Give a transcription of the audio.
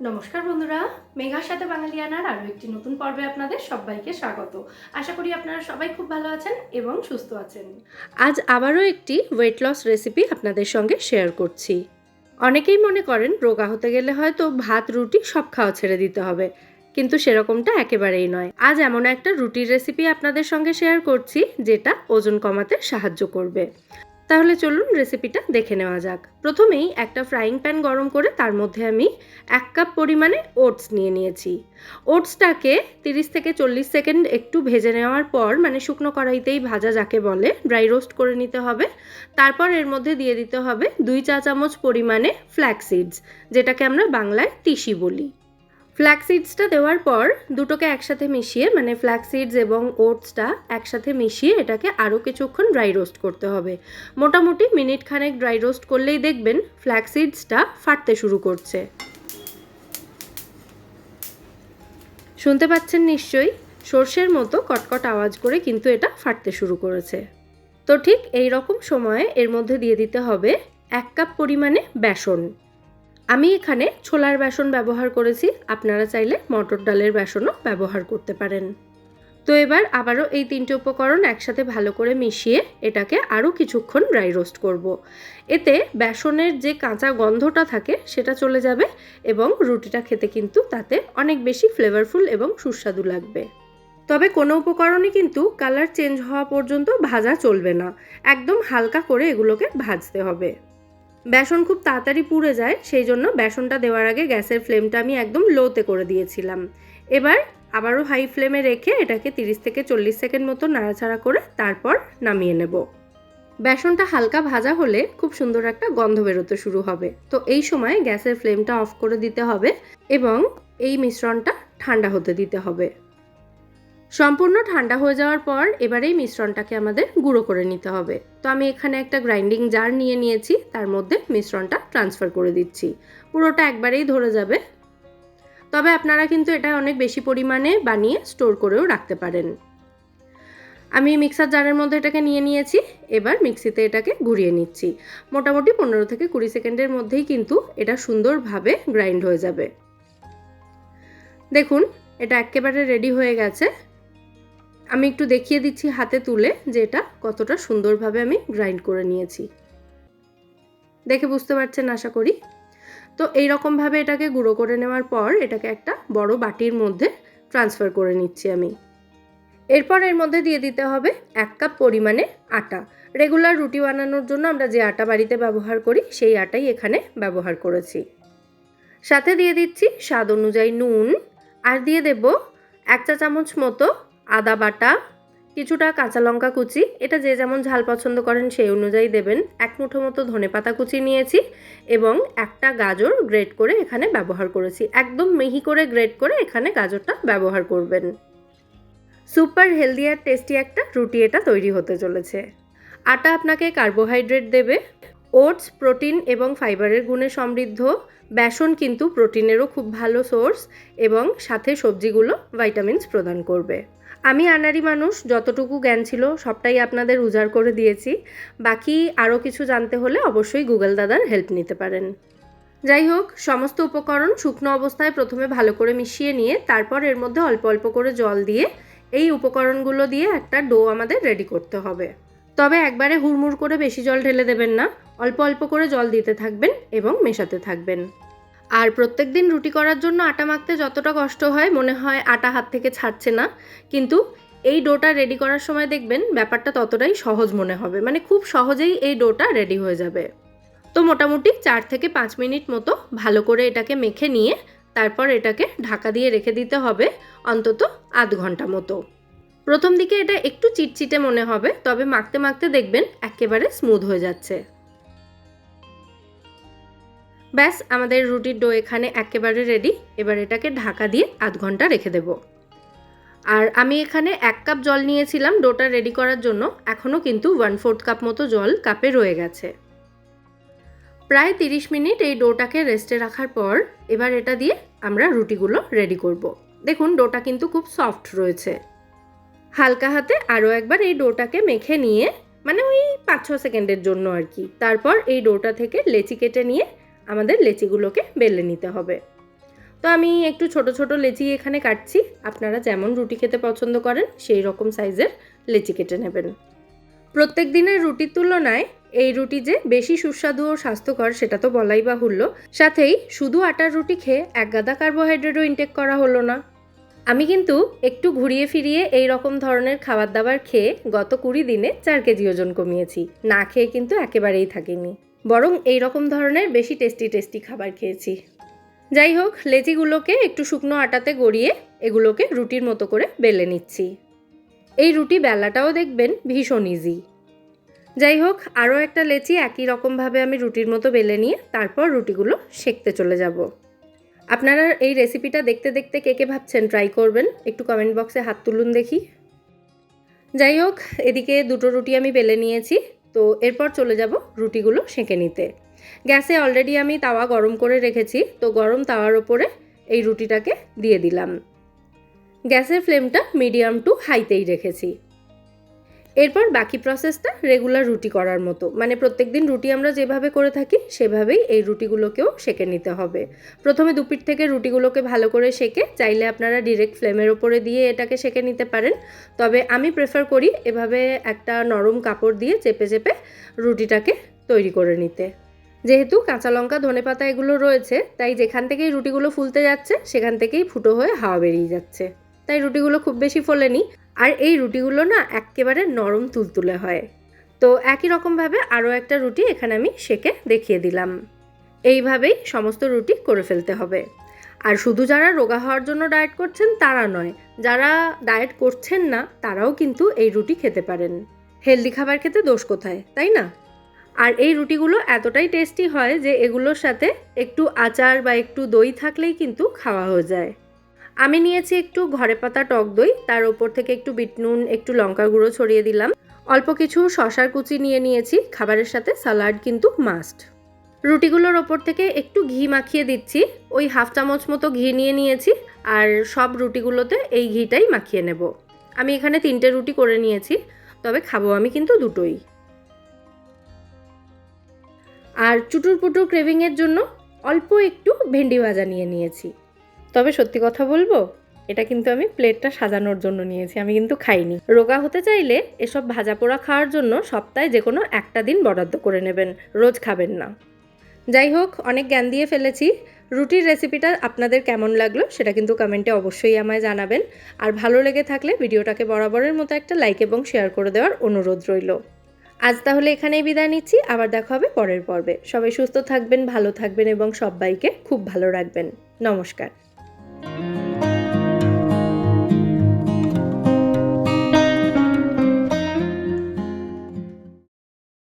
নমস্কার বন্ধুরা, মেঘার সাথে বাঙালিয়ানার আরও একটি নতুন পর্বে আপনাদের সবাইকে স্বাগত। আশা করি আপনারা সবাই খুব ভালো আছেন এবং সুস্থ আছেন। আজ আবারও একটি ওয়েট লস রেসিপি আপনাদের সঙ্গে শেয়ার করছি। অনেকেই মনে করেন, রোগা হতে গেলে হয়তো ভাত, রুটি সব খাওয়া ছেড়ে দিতে হবে, কিন্তু সেরকমটা একেবারেই নয়। আজ এমন একটা রুটির রেসিপি আপনাদের সঙ্গে শেয়ার করছি, যেটা ওজন কমাতে সাহায্য করবে। তাহলে চলুন রেসিপিটা দেখে নেওয়া যাক। প্রথমেই একটা ফ্রাইং প্যান গরম করে তার মধ্যে আমি এক কাপ পরিমাণে ওটস নিয়ে নিয়েছি। ওটসটাকে তিরিশ থেকে চল্লিশ সেকেন্ড একটু ভেজে নেওয়ার পর মানে শুকনো কড়াইতেই ভাজা যাকে বলে ড্রাই রোস্ট করে নিতে হবে। তারপর এর মধ্যে দিয়ে দিতে হবে দুই চা চামচ পরিমাণে ফ্ল্যাক্সিডস যেটাকে আমরা বাংলায় তিসি বলি। ফ্ল্যাক্সিডসটা দেওয়ার পর দুটোকে একসাথে মিশিয়ে মানে ফ্ল্যাক্সিডস এবং ওটসটা একসাথে মিশিয়ে এটাকে আরও কিছুক্ষণ ড্রাই রোস্ট করতে হবে। মোটামুটি মিনিট খানেক ড্রাই রোস্ট করলেই দেখবেন ফ্ল্যাক্সিডসটা ফাটতে শুরু করছে। শুনতে পাচ্ছেন নিশ্চয়ই? সর্ষের মতো কটকট আওয়াজ করে কিন্তু এটা ফাটতে শুরু করেছে। তো ঠিক এই রকম সময়ে এর মধ্যে দিয়ে দিতে হবে এক কাপ পরিমাণে বেসন। আমি এখানে ছোলার বেসন ব্যবহার করেছি। আপনারা চাইলে মটর ডালের বেসনও ব্যবহার করতে পারেন। তো এবার আবারও এই তিনটে উপকরণ একসাথে ভালো করে মিশিয়ে এটাকে আরও কিছুক্ষণ ড্রাই রোস্ট করব। এতে বেসনের যে কাঁচা গন্ধটা থাকে সেটা চলে যাবে এবং রুটিটা খেতে কিন্তু তাতে অনেক বেশি ফ্লেভারফুল এবং সুস্বাদু লাগবে। তবে কোনো উপকরণই কিন্তু কালার চেঞ্জ হওয়া পর্যন্ত ভাজা চলবে না। একদম হালকা করে এগুলোকে ভাজতে হবে। বেসন খুব তাড়াতাড়ি পুড়ে যায়, সেই জন্য বেসনটা দেওয়ার আগে গ্যাসের ফ্লেমটা আমি একদম লোতে করে দিয়েছিলাম। এবার আবারও হাই ফ্লেমে রেখে এটাকে তিরিশ থেকে চল্লিশ সেকেন্ড মতো নাড়াচাড়া করে তারপর নামিয়ে নেব। বেসনটা হালকা ভাজা হলে খুব সুন্দর একটা গন্ধ বেরোতে শুরু হবে। তো এই সময় গ্যাসের ফ্লেমটা অফ করে দিতে হবে এবং এই মিশ্রণটা ঠান্ডা হতে দিতে হবে। সম্পূর্ণ ঠান্ডা হয়ে যাওয়ার পর এবার এই মিশ্রণটাকে আমাদের গুঁড়ো করে নিতে হবে। তো আমি এখানে একটা গ্রাইন্ডিং জার নিয়ে নিয়েছি, তার মধ্যে মিশ্রণটা ট্রান্সফার করে দিচ্ছি। পুরোটা একবারেই ধরে যাবে। তবে আপনারা কিন্তু এটা অনেক বেশি পরিমাণে বানিয়ে স্টোর করেও রাখতে পারেন। আমি মিক্সার জারের মধ্যে এটাকে নিয়ে নিয়েছি, এবার মিক্সিতে এটাকে ঘুরিয়ে নিচ্ছি। মোটামুটি পনেরো থেকে কুড়ি সেকেন্ডের মধ্যেই কিন্তু এটা সুন্দরভাবে গ্রাইন্ড হয়ে যাবে। দেখুন, এটা একেবারে রেডি হয়ে গেছে। আমি একটু দেখিয়ে দিচ্ছি হাতে তুলে যে এটা কতটা সুন্দরভাবে আমি গ্রাইন্ড করে নিয়েছি। দেখে বুঝতে পারছেন আশা করি? তো এই রকমভাবে এটাকে গুঁড়ো করে নেওয়ার পর এটাকে একটা বড় বাটির মধ্যে ট্রান্সফার করে নিচ্ছি আমি। এরপর এর মধ্যে দিয়ে দিতে হবে এক কাপ পরিমাণে আটা। রেগুলার রুটি বানানোর জন্য আমরা যে আটা বাড়িতে ব্যবহার করি, সেই আটাই এখানে ব্যবহার করেছি। সাথে দিয়ে দিচ্ছি স্বাদ অনুযায়ী নুন, আর দিয়ে দেব এক চা চামচ মতো আদা বাটা, কিছুটা কাঁচা লঙ্কা কুচি, এটা যে যেমন ঝাল পছন্দ করেন সেই অনুযায়ী দেবেন। এক মুঠো মতো ধনে পাতা কুচি নিয়েছি এবং একটা গাজর গ্রেট করে এখানে ব্যবহার করেছি। একদম মিহি করে গ্রেট করে এখানে গাজরটা ব্যবহার করবেন। সুপার হেলদি আর টেস্টি একটা রুটি এটা তৈরি হতে চলেছে। আটা আপনাকে কার্বোহাইড্রেট দেবে। ওটস, প্রোটিন এবং ফাইবারের গুণে সমৃদ্ধ। বেসন কিন্তু প্রোটিনেরও খুব ভালো সোর্স এবং সাথে সবজিগুলো ভাইটামিনস প্রদান করবে। আমি আনারি মানুষ, যতটুকু জ্ঞান ছিল সবটাই আপনাদের উজাড় করে দিয়েছি। বাকি আরও কিছু জানতে হলে অবশ্যই গুগল দাদার হেল্প নিতে পারেন। যাই হোক, সমস্ত উপকরণ শুকনো অবস্থায় প্রথমে ভালো করে মিশিয়ে নিয়ে তারপর এর মধ্যে অল্প অল্প করে জল দিয়ে এই উপকরণগুলো দিয়ে একটা ডো আমাদের রেডি করতে হবে। তবে একবারে হুড়মুড় করে বেশি জল ঢেলে দেবেন না। অল্প অল্প করে জল দিতে থাকবেন এবং মেশাতে থাকবেন। আর প্রত্যেক দিন রুটি করার জন্য আটা মাখতে যতটা কষ্ট হয় মনে হয় আটা হাত থেকে ছাড়ছে না। কিন্তু এই ডোটা রেডি করার সময় দেখবেন ব্যাপারটা ততটাই সহজ মনে হবে। মানে খুব সহজেই এই ডোটা রেডি হয়ে যাবে। তো মোটামুটি চার থেকে পাঁচ মিনিট মতো ভালো করে এটাকে মেখে নিয়ে তারপর এটাকে ঢাকা দিয়ে রেখে দিতে হবে অন্তত আধ ঘণ্টা মতো। প্রথম দিকে এটা একটু চিটচিটে মনে হবে, তবে মাখতে মাখতে দেখবেন একেবারে স্মুথ হয়ে যাচ্ছে। ব্যাস, আমাদের রুটির ডো এখানে একেবারে রেডি এবার এটাকে ঢাকা দিয়ে আধ ঘণ্টা রেখে দেব। আর আমি এখানে এক কাপ জল নিয়েছিলাম ডোটা রেডি করার জন্য। এখনও কিন্তু ওয়ান ফোর্থ কাপ মতো জল কাপে রয়ে গেছে। প্রায় তিরিশ মিনিট এই ডোটাকে রেস্টে রাখার পর এবার এটা দিয়ে আমরা রুটিগুলো রেডি করব। দেখুন, ডোটা কিন্তু খুব সফট রয়েছে। হালকা হাতে আরও একবার এই ডোটাকে মেখে নিয়ে মানে ওই পাঁচ ছ সেকেন্ডের জন্য আর কি। তারপর এই ডোটা থেকে লেচি কেটে নিয়ে আমাদের লেচিগুলোকে বেলে নিতে হবে। তো আমি একটু ছোট ছোট লেচি এখানে কাটছি। আপনারা যেমন রুটি খেতে পছন্দ করেন, সেই রকম সাইজের লেচি কেটে নেবেন। প্রত্যেক দিনের রুটির তুলনায় এই রুটি যে বেশি সুস্বাদু ও স্বাস্থ্যকর সেটা তো বলাই বাহুল্য। সাথেই শুধু আটার রুটি খেয়ে এক গাদা কার্বোহাইড্রেটও ইনটেক করা হলো না। আমি কিন্তু একটু ঘুরিয়ে ফিরিয়ে এই রকম ধরনের খাবার দাবার খেয়ে গত কুড়ি দিনে চার কেজি ওজন কমিয়েছি। না খেয়ে কিন্তু একেবারেই থাকিনি। বরং এই রকম ধরনের বেশি টেস্টি টেস্টি খাবার খেয়েছি। যাই হোক লেচিগুলোকে একটু শুকনো আটাতে গড়িয়ে এগুলোকে রুটির মতো করে বেলে নিচ্ছি। এই রুটি বেলাটাও দেখবেন ভীষণ ইজি যাই হোক, আরও একটা লেচি একই রকমভাবে আমি রুটির মতো বেলে নিয়ে তারপর রুটিগুলো সেকতে চলে যাব। আপনারা এই রেসিপিটা দেখতে দেখতে কে কে ভাবছেন ট্রাই করবেন, একটু কমেন্ট বক্সে হাত তুলুন দেখি। যাই হোক, এদিকে দুটো রুটি আমি বেলে নিয়েছি। তো এরপর চলে যাব রুটিগুলো সেঁকে নিতে। গ্যাসে অলরেডি আমি তাওয়া গরম করে রেখেছি, তো গরম তাওয়ার ওপরে এই রুটিটাকে দিয়ে দিলাম। গ্যাসের ফ্লেমটা মিডিয়াম টু হাইতেই রেখেছি। এরপর বাকি প্রসেসটা রেগুলার রুটি করার মতো। মানে প্রত্যেক দিন রুটি আমরা যেভাবে করে থাকি, সেভাবেই এই রুটিগুলোকেও সেকে নিতে হবে। প্রথমে দুপিট থেকে রুটিগুলোকে ভালো করে সেকে, চাইলে আপনারা ডিরেক্ট ফ্লেমের ওপরে দিয়ে এটাকে সেকে নিতে পারেন। তবে আমি প্রেফার করি এভাবে একটা নরম কাপড় দিয়ে চেপে চেপে রুটিটাকে তৈরি করে নিতে। যেহেতু কাঁচা লঙ্কা, ধনে পাতা এগুলো রয়েছে, তাই যেখান থেকেই রুটিগুলো ফুলতে যাচ্ছে, সেখান থেকেই ফুটো হয়ে হাওয়া বেরিয়ে যাচ্ছে। তাই রুটিগুলো খুব বেশি ফোলেনি। আর এই রুটিগুলো না একেবারে নরম তুলতুলে হয়। তো একই রকমভাবে আরও একটা রুটি এখানে আমি সেকে দেখিয়ে দিলাম। এইভাবেই সমস্ত রুটি করে ফেলতে হবে। আর শুধু যারা রোগা হওয়ার জন্য ডায়েট করছেন তারা নয়, যারা ডায়েট করছেন না তারাও কিন্তু এই রুটি খেতে পারেন। হেলদি খাবার খেতে দোষ কোথায়, তাই না? আর এই রুটিগুলো এতটাই টেস্টি হয় যে এগুলোর সাথে একটু আচার বা একটু দই থাকলেই কিন্তু খাওয়া হয়ে যায়। আমি নিয়েছি একটু ঘরে পাতা টক দই, তার ওপর থেকে একটু বিট নুন, একটু লঙ্কা গুঁড়ো ছড়িয়ে দিলাম। অল্প কিছু শশার কুচি নিয়ে নিয়েছি, খাবারের সাথে সালাড কিন্তু মাস্ট রুটিগুলোর ওপর থেকে একটু ঘি মাখিয়ে দিচ্ছি, ওই হাফ চামচ মতো ঘি নিয়ে নিয়েছি, আর সব রুটিগুলোতে এই ঘিটাই মাখিয়ে নেব। আমি এখানে তিনটে রুটি করে নিয়েছি, তবে খাব আমি কিন্তু দুটোই। আর চুটুর পুটুর ক্রেভিংয়ের জন্য অল্প একটু ভেন্ডি ভাজা নিয়ে নিয়েছি। তবে সত্যি কথা বলব, এটা কিন্তু আমি প্লেটটা সাজানোর জন্য নিয়েছি, আমি কিন্তু খাইনি। রোগা হতে চাইলে এসব ভাজা পোড়া খাওয়ার জন্য সপ্তাহে যে কোনো একটা দিন বরাদ্দ করে নেবেন, রোজ খাবেন না। যাই হোক, অনেক জ্ঞান দিয়ে ফেলেছি। রুটির রেসিপিটা আপনাদের কেমন লাগল সেটা কিন্তু কমেন্টে অবশ্যই আমায় জানাবেন। আর ভালো লেগে থাকলে ভিডিওটাকে বরাবরের মতো একটা লাইক এবং শেয়ার করে দেওয়ার অনুরোধ রইল। আজ তাহলে এখানেই বিদায় নিচ্ছি, আবার দেখা হবে পরের পর্বে। সবাই সুস্থ থাকবেন, ভালো থাকবেন এবং সবাইকে খুব ভালো রাখবেন। নমস্কার। Thank you.